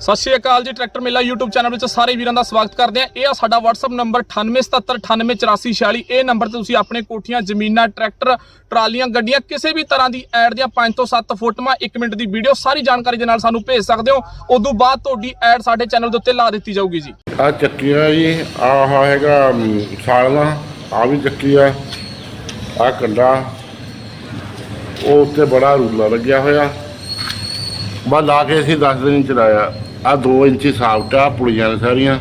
ਸਤਿ ਸ਼੍ਰੀ ਅਕਾਲ ਜੀ ਟਰੈਕਟਰ ਮੇਲਾ YouTube ਚੈਨਲ ਵਿੱਚ ਸਾਰੇ ਵੀਰਾਂ ਦਾ ਸਵਾਗਤ ਕਰਦੇ ਆ ਇਹ ਆ ਸਾਡਾ WhatsApp ਨੰਬਰ 9877988446 ਇਹ ਨੰਬਰ ਤੇ ਤੁਸੀਂ ਆਪਣੇ ਕੋਠੀਆਂ ਜ਼ਮੀਨਾਂ ਟਰੈਕਟਰ ਟਰਾਲੀਆਂ ਗੱਡੀਆਂ ਕਿਸੇ ਵੀ ਤਰ੍ਹਾਂ ਦੀ ਐਡ ਦੀਆਂ 5 ਤੋਂ 7 ਫੋਟੋਆਂ 1 ਮਿੰਟ ਦੀ ਵੀਡੀਓ ਸਾਰੀ ਜਾਣਕਾਰੀ ਦੇ ਨਾਲ ਸਾਨੂੰ ਭੇਜ ਸਕਦੇ ਹੋ। ਉਦੋਂ ਬਾਅਦ ਤੁਹਾਡੀ ਐਡ ਸਾਡੇ ਚੈਨਲ ਦੇ ਉੱਤੇ ਲਾ ਦਿੱਤੀ ਜਾਊਗੀ ਜੀ। ਆ ਚੱਕੀ ਜੀ ਆਹ ਹੈਗਾ ਮ, ਆ ਵੀ ਚੱਕੀ ਆ ਆ ਕੰਡਾ। ਉਹ ਉੱਤੇ ਬੜਾ ਰੂਲਾ ਲੱਗਿਆ ਹੋਇਆ। ਬਸ ਲਾ ਕੇ ਅਸੀਂ 10 ਦਿਨ ਚਲਾਇਆ। ਆ 2 ਇੰਚੀ ਸਾਫਟ ਆ, ਪੁਲੀਆਂ ਨੇ ਸਾਰੀਆਂ।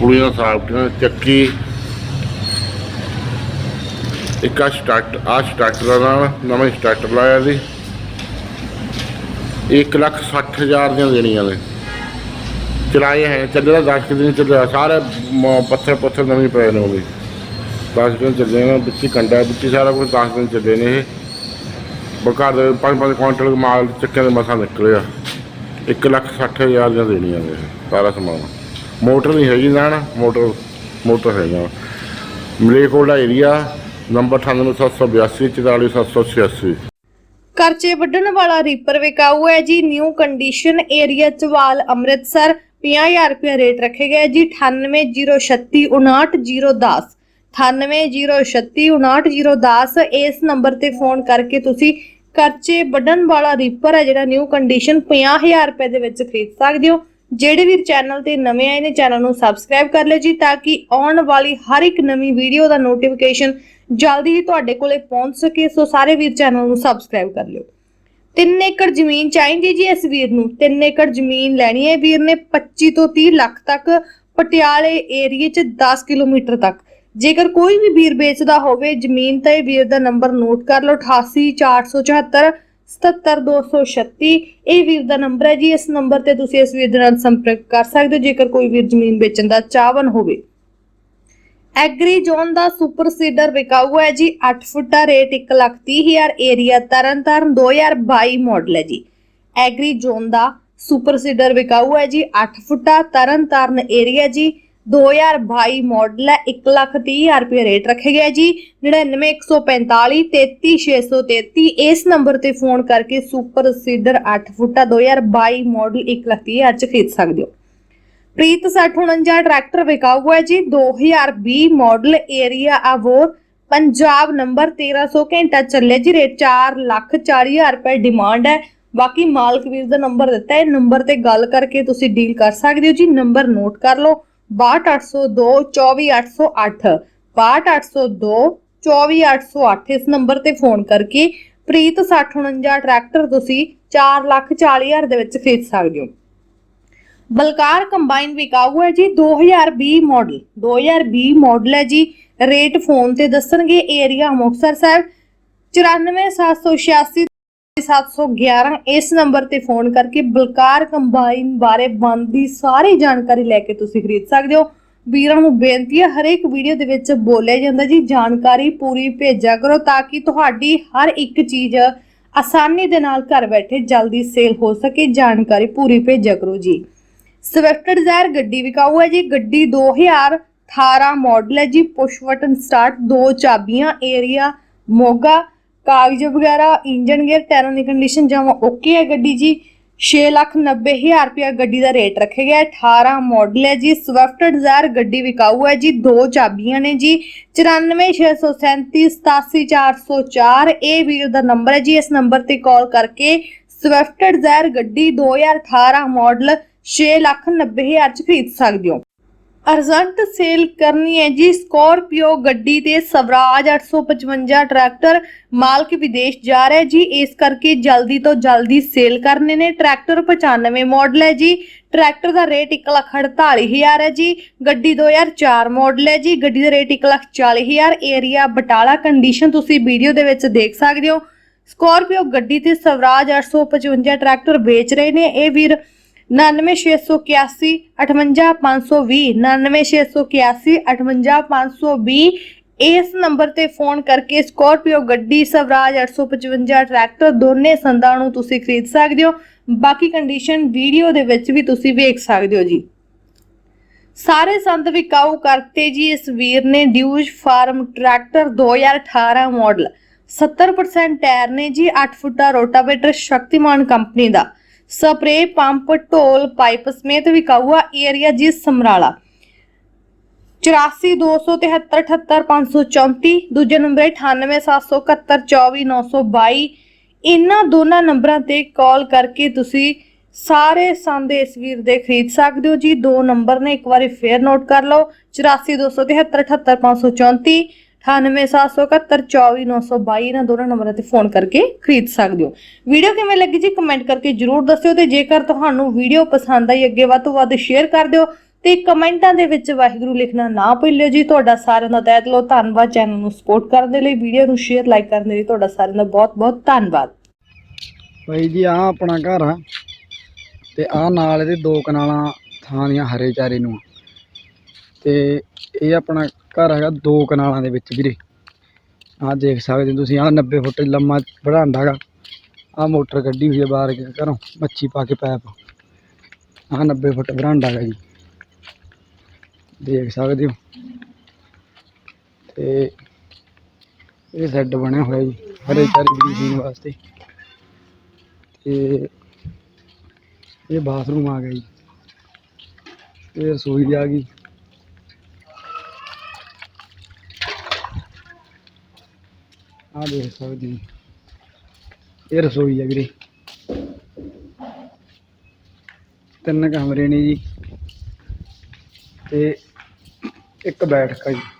ਪੁਲੀਆਂ ਸਾਫਟ ਨੇ ਚੱਕੀ। ਇੱਕ ਆ ਸਟਾਰਟ ਆ ਸਟਾਰਟਰ ਦਾ ਨਵਾਂ ਸਟਾਰਟਰ ਲਾਇਆ ਸੀ। 1 ਲੱਖ 60 ਹਜ਼ਾਰ ਦੀਆਂ ਦੇਣੀਆਂ ਨੇ। ਚਲਾਏ ਹੈ ਚੱਲਿਆ 10 ਕੁ ਦਿਨ ਚੱਲਿਆ ਸਾਰੇ ਪੱਥਰ ਪੱਥਰ ਨਵੇਂ ਪਏ ਨੇ ਉਹ ਵੀ 10 ਦਿਨ ਚੱਲੇ ਨੇ, ਵਿੱਚ ਕੰਡਾ, ਵਿੱਚ ਸਾਰਾ ਕੁਝ 10 ਦਿਨ ਚੱਲੇ ਨੇ ਇਹ। ਬਕਾਰ ਦੇ 5-5 ਕੁਇੰਟਲ ਮਾਲ ਚੱਕੇ ਦੇ ਮਸਾਂ ਨਿਕਲਿਆ 1 ਲੱਖ 60 ਹਜ਼ਾਰ ਦੀਆਂ ਦੇਣੀਆਂ ਨੇ ਇਹ, ਸਾਰਾ ਸਮਾਨ। ਮੋਟਰ ਨਹੀਂ ਹੈਗੀ ਨਾ ਨਾ ਮੋਟਰ ਮੋਟਰ ਹੈਗਾ ਮਲੇਕੋਲਾ ਏਰੀਆ ਨੰਬਰ 98782 44786 ਕਰਚੇ ਵੱਢਣ ਵਾਲਾ ਰੀਪਰ ਵਿਕਾਊ ਹੈ ਜੀ। New condition area Chawal Amritsar. 50000 ਰੁਪਏ ਰੇਟ ਰੱਖੇ ਗਏ ਜੀ। 9806399010 9806399010 ਇਸ ਨੰਬਰ ਤੇ ਫੋਨ ਕਰਕੇ ਤੁਸੀਂ ਕਰਚੇ ਵੱਢਣ ਵਾਲਾ ਰੀਪਰ ਹੈ ਜਿਹੜਾ ਨਿਊ ਕੰਡੀਸ਼ਨ 50000 ਰੁਪਏ ਦੇ ਵਿੱਚ ਖਰੀਦ ਸਕਦੇ ਹੋ। ਜਿਹੜੇ ਵੀ ਚੈਨਲ ਤੇ ਨਵੇਂ ਆਏ ਨੇ ਚੈਨਲ ਨੂੰ ਸਬਸਕ੍ਰਾਈਬ ਕਰ ਲਿਓ ਜੀ, ਤਾਂ ਕਿ ਆਉਣ ਵਾਲੀ ਹਰ ਇੱਕ ਨਵੀਂ ਵੀਡੀਓ ਦਾ ਨੋਟੀਫਿਕੇਸ਼ਨ ਜਲਦੀ ਹੀ ਤੁਹਾਡੇ ਕੋਲੇ ਪਹੁੰਚ ਸਕੇ। ਸੋ ਸਾਰੇ ਵੀਰ ਚੈਨਲ ਨੂੰ ਸਬਸਕ੍ਰਾਈਬ ਕਰ ਲਿਓ। 3 ਏਕੜ ਜ਼ਮੀਨ ਚਾਹੀਦੀ ਜੀ ਇਸ ਵੀਰ ਨੂੰ। 3 ਏਕੜ ਜ਼ਮੀਨ ਲੈਣੀ ਹੈ ਵੀਰ ਨੇ 25 ਤੋਂ 30 ਲੱਖ ਤੱਕ ਪਟਿਆਲੇ ਏਰੀਏ 'ਚ 10 ਕਿਲੋਮੀਟਰ ਤੱਕ। ਜੇਕਰ ਕੋਈ ਵੀ ਵੀਰ ਵੇਚਦਾ ਹੋਵੇ, ਜ਼ਮੀਨ ਤਾਂ ਇਹ ਵੀਰ ਦਾ ਨੰਬਰ ਨੋਟ ਕਰ ਲਓ 88474 77236 ਇਹ ਵੀਰ ਦਾ ਨੰਬਰ ਹੈ ਜੀ, ਇਸ ਨੰਬਰ ਤੇ ਤੁਸੀਂ ਇਸ ਵੀਰ ਦੇ ਨਾਲ ਸੰਪਰਕ ਕਰ ਸਕਦੇ ਹੋ, ਜੇਕਰ ਕੋਈ ਵੀਰ ਜ਼ਮੀਨ ਵੇਚਣ ਦਾ ਚਾਹਵਨ ਹੋਵੇ। ਐਗਰੀ ਜ਼ੋਨ ਦਾ ਸੁਪਰ ਸੀਡਰ ਵਿਕਾਊ ਹੈ ਜੀ 8 ਫੁੱਟਾ ਰੇਟ 130000 ਏਰੀਆ ਤਰਨਤਾਰਨ 2022 ਮਾਡਲ ਹੈ ਜੀ। ਐਗਰੀ ਜ਼ੋਨ ਦਾ ਸੁਪਰ ਸੀਡਰ ਵਿਕਾਊ ਹੈ ਜੀ 8 ਫੁੱਟਾ ਤਰਨਤਾਰਨ ਏਰੀਆ ਜੀ 2022 ਮਾਡਲ ਹੈ 130000 ਰੁਪਏ ਰੇਟ ਰੱਖੇ ਗਿਆ ਜੀ। 99145 33633 ਇਸ ਨੰਬਰ ਤੇ ਫੋਨ ਕਰਕੇ ਸੁਪਰ ਸੀਡਰ 8 ਫੁੱਟਾ 2022 ਮਾਡਲ 130000 ਚ ਖਰੀਦ ਸਕਦੇ ਹੋ। ਪ੍ਰੀਤ 6049 ਟਰੈਕਟਰ ਵਿਕਾਊ ਹੈ ਜੀ। 2020 ਮਾਡਲ ਏਰੀਆ ਅਵੋਰ ਪੰਜਾਬ ਨੰਬਰ 1300 ਘੰਟਾ ਚੱਲੇ ਜੀ। ਰੇਟ 4 ਲੱਖ 40 ਹਜ਼ਾਰ ਰੁਪਏ ਡਿਮਾਂਡ ਹੈ। ਬਾਕੀ ਮਾਲਕ ਵੀਰ ਦਾ ਨੰਬਰ ਦਿੱਤਾ ਹੈ। ਨੰਬਰ ਤੇ ਗੱਲ ਕਰਕੇ ਤੁਸੀਂ ਡੀਲ ਕਰ ਸਕਦੇ ਹੋ ਜੀ। ਨੰਬਰ ਨੋਟ ਕਰ ਲਓ। 62802 24808 62802 24808 ਇਸ ਨੰਬਰ ਤੇ ਫੋਨ ਕਰਕੇ ਪ੍ਰੀਤ 6049 ਟਰੈਕਟਰ ਤੁਸੀਂ 4 ਲੱਖ 40 ਹਜ਼ਾਰ ਦੇ ਵਿੱਚ ਖਰੀਦ ਸਕਦੇ ਹੋ। ਬਲਕਾਰ ਕੰਬਾਈਨ ਵਿਕਾਊ ਹੈ ਜੀ 2020 ਮਾਡਲ 2020 ਮਾਡਲ ਹੈ ਜੀ। ਰੇਟ ਫੋਨ ਤੇ ਦੱਸਣਗੇ। ਏਰੀਆ ਮੁਕਤਸਰ ਸਾਹਿਬ 94786 711 ਇਸ ਨੰਬਰ ਤੇ ਫੋਨ ਕਰਕੇ ਬਲਕਾਰ ਕੰਬਾਈਨ ਬਾਰੇ ਬਣਦੀ ਸਾਰੀ ਜਾਣਕਾਰੀ ਲੈ ਕੇ ਤੁਸੀਂ ਖਰੀਦ ਸਕਦੇ ਹੋ। ਵੀਰਾਂ ਨੂੰ ਬੇਨਤੀ ਹੈ, ਹਰੇਕ ਵੀਡੀਓ ਦੇ ਵਿੱਚ ਬੋਲਿਆ ਜਾਂਦਾ ਜੀ, ਜਾਣਕਾਰੀ ਪੂਰੀ ਭੇਜਿਆ ਕਰੋ ਤਾਂ ਕਿ ਤੁਹਾਡੀ ਹਰ ਇੱਕ ਚੀਜ਼ ਆਸਾਨੀ ਦੇ ਨਾਲ ਘਰ ਬੈਠੇ ਜਲਦੀ ਸੇਲ ਹੋ ਸਕੇ, ਜਾਣਕਾਰੀ ਪੂਰੀ ਭੇਜਿਆ ਕਰੋ ਜੀ। ਸਵਿਫਟ ਡਿਜ਼ਾਇਰ ਗੱਡੀ ਵਿਕਾਊ ਹੈ ਜੀ, ਗੱਡੀ 2018 ਮਾਡਲ ਹੈ ਜੀ ਪੁਸ਼ ਬਟਨ ਸਟਾਰਟ, ਦੋ ਚਾਬੀਆਂ, ਏਰੀਆ, ਮੋਗਾ ਕਾਗਜ਼ ਵਗੈਰਾ ਇੰਜਨ ਗੇਅਰ ਟਾਇਰਾਂ ਦੀ ਕੰਡੀਸ਼ਨ ਜਮਾ ਓਕੇ ਹੈ ਗੱਡੀ ਜੀ। 690000 ਰੁਪਇਆ ਗੱਡੀ ਦਾ ਰੇਟ ਰੱਖਿਆ ਗਿਆ ਹੈ। 18 ਮਾਡਲ ਹੈ ਜੀ। ਸਵਿਫਟ ਡਿਜ਼ਾਇਰ ਗੱਡੀ ਵਿਕਾਊ ਹੈ ਜੀ। ਦੋ ਚਾਬੀਆਂ ਨੇ ਜੀ। 9467387404 ਇਹ ਵੀਰ ਦਾ ਨੰਬਰ ਹੈ ਜੀ। ਇਸ ਨੰਬਰ ਤੇ ਕਾਲ ਕਰਕੇ ਸਵਿਫਟ ਡਿਜ਼ਾਇਰ ਗੱਡੀ 2018 ਮਾਡਲ 690000 ਚ ਖਰੀਦ ਸਕਦੇ ਹੋ। ਅਰਜੈਂਟ ਸੇਲ ਕਰਨੀ ਹੈ ਜੀ। ਸਕੋਰਪੀਓ ਗੱਡੀ ਤੇ ਸਵਰਾਜ 855 ਟਰੈਕਟਰ ਮਾਲਕ ਵਿਦੇਸ਼ ਜਾ ਰਿਹਾ ਜੀ। ਇਸ ਕਰਕੇ ਜਲਦੀ ਤੋਂ ਜਲਦੀ ਸੇਲ ਕਰਨੇ ਨੇ। ਟਰੈਕਟਰ 95 ਮਾਡਲ ਹੈ ਜੀ। ਟਰੈਕਟਰ ਦਾ ਰੇਟ 148000 ਹੈ ਜੀ। ਗੱਡੀ 2004 ਮਾਡਲ ਹੈ ਜੀ। ਗੱਡੀ ਦਾ ਰੇਟ 140000 ਏਰੀਆ ਬਟਾਲਾ ਕੰਡੀਸ਼ਨ ਤੁਸੀਂ ਵੀਡੀਓ ਦੇ ਵਿੱਚ ਦੇਖ ਸਕਦੇ ਹੋ। ਸਕੋਰਪੀਓ ਗੱਡੀ ਤੇ ਸਵਰਾਜ 855 ਟਰੈਕਟਰ ਵੇਚ ਰਹੇ ਨੇ। ਇਹ ਵੀਰ 99681 58520 99681 58520 ਇਸ ਨੰਬਰ ਤੇ ਫੋਨ ਕਰਕੇ ਸਕੋਰਪੀਓ ਗੱਡੀ, ਸਵਰਾਜ 855 ਟਰੈਕਟਰ ਦੋਨੇ ਸੰਦਾਂ ਨੂੰ ਤੁਸੀਂ ਖਰੀਦ ਸਕਦੇ ਹੋ। ਬਾਕੀ ਕੰਡੀਸ਼ਨ ਵੀਡੀਓ ਦੇ ਵਿੱਚ ਵੀ ਤੁਸੀਂ ਵੇਖ ਸਕਦੇ ਹੋ ਜੀ। ਸਾਰੇ ਸੰਦ ਵਿਕਾਊ ਕਰਤੇ ਜੀ ਇਸ ਵੀਰ ਨੇ, Deutz Fahr tractor 2018 model. 70% tyre ਨੇ ਜੀ 8 ਫੁੱਟਾ ਰੋਟਾਵੇਟਰ ਸ਼ਕਤੀਮਾਨ ਕੰਪਨੀ ਦਾ। ਸਪਰੇ ਪੰਪ, ਢੋਲ, ਪਾਈਪ ਸਮੇਤ ਵਿਕਾਊ ਆ ਏਰੀਆ ਜੀ ਸਮਰਾਲਾ। 8427378534 ਦੂਜੇ ਨੰਬਰ ਹੈ 9877742922 ਇਹਨਾਂ ਦੋਨਾਂ ਨੰਬਰਾਂ ਤੇ ਕਾਲ ਕਰਕੇ ਤੁਸੀਂ ਸਾਰੇ ਸੰਦ ਵੀਰ ਦੇ ਖਰੀਦ ਸਕਦੇ ਹੋ ਜੀ। ਦੋ ਨੰਬਰ ਨੇ ਇੱਕ ਵਾਰੀ ਫੇਰ ਨੋਟ ਕਰ ਲਓ। 8427378534 9877742922 ਇਹਨਾਂ ਦੋਨਾਂ ਨੰਬਰਾਂ ਤੇ ਫੋਨ ਕਰਕੇ ਖਰੀਦ ਸਕਦੇ ਹੋ। ਵੀਡੀਓ ਕਿਵੇਂ ਲੱਗੀ ਜੀ ਕਮੈਂਟ ਕਰਕੇ ਜਰੂਰ ਦੱਸਿਓ ਤੇ ਜੇਕਰ ਤੁਹਾਨੂੰ ਵੀਡੀਓ ਪਸੰਦ ਆਈ ਅੱਗੇ ਵੱਧ ਤੋਂ ਵੱਧ ਸ਼ੇਅਰ ਕਰ ਦਿਓ ਤੇ ਕਮੈਂਟਾਂ ਦੇ ਵਿੱਚ ਵਾਹਿਗੁਰੂ ਲਿਖਣਾ ਨਾ ਭੁੱਲਿਓ ਜੀ। ਤੁਹਾਡਾ ਸਾਰਿਆਂ ਦਾ ਤਹਿ ਦਿਲੋਂ ਧੰਨਵਾਦ। ਚੈਨਲ ਨੂੰ ਸਪੋਰਟ ਕਰਨ ਦੇ ਲਈ ਵੀਡੀਓ ਨੂੰ ਸ਼ੇਅਰ ਲਾਈਕ ਕਰਨ ਦੇ ਲਈ ਤੁਹਾਡਾ ਸਾਰਿਆਂ ਦਾ ਬਹੁਤ ਬਹੁਤ ਧੰਨਵਾਦ। ਭਾਈ ਜੀ ਆ ਆਪਣਾ ਘਰ ਆ ਤੇ ਆ ਨਾਲ ਇਹਦੇ ਦੋ ਕਨਾਲਾਂ ਥਾਂ ਦੀਆਂ ਹਰੇ ਚਾਰੇ ਨੂੰ ਤੇ ਇਹ ਆਪਣਾ ਘਰ ਹੈਗਾ ਦੋ ਕਨਾਲਾਂ ਦੇ ਵਿੱਚ ਵੀਰੇ। ਆਹ ਦੇਖ ਸਕਦੇ ਹੋ ਤੁਸੀਂ, ਆਹ 90 ਫੁੱਟ ਲੰਮਾ ਬਰਾਂਡਾ ਗਾ ਆਹ ਮੋਟਰ ਕੱਢੀ ਹੋਈ ਹੈ ਬਾਹਰ ਕੇ ਘਰੋਂ, ਮੱਛੀ ਪਾ ਕੇ ਪੈਪ। ਆਹ 90 ਫੁੱਟ ਬਰਾਂਡਾ ਗਾ ਜੀ। ਦੇਖ ਸਕਦੇ ਹੋ। ਤੇ ਇਹ ਸੈੱਡ ਬਣਿਆ ਹੋਇਆ ਜੀ, ਹਰੇ ਚਾਰੇ ਦੀ ਵਾਸਤੇ। ਤੇ ਇਹ ਬਾਥਰੂਮ ਆ ਗਿਆ ਜੀ। ਇਹ ਰਸੋਈ ਆ ਗਈ। ਆ ਦੇਖ ਸਕਦੇ ਜੀ। ਇਹ ਰਸੋਈ ਆ ਵੀਰੇ। ਤਿੰਨ ਕਮਰੇ ਨੇ ਜੀ। ਤੇ ਇੱਕ ਬੈਠਕਾ ਜੀ।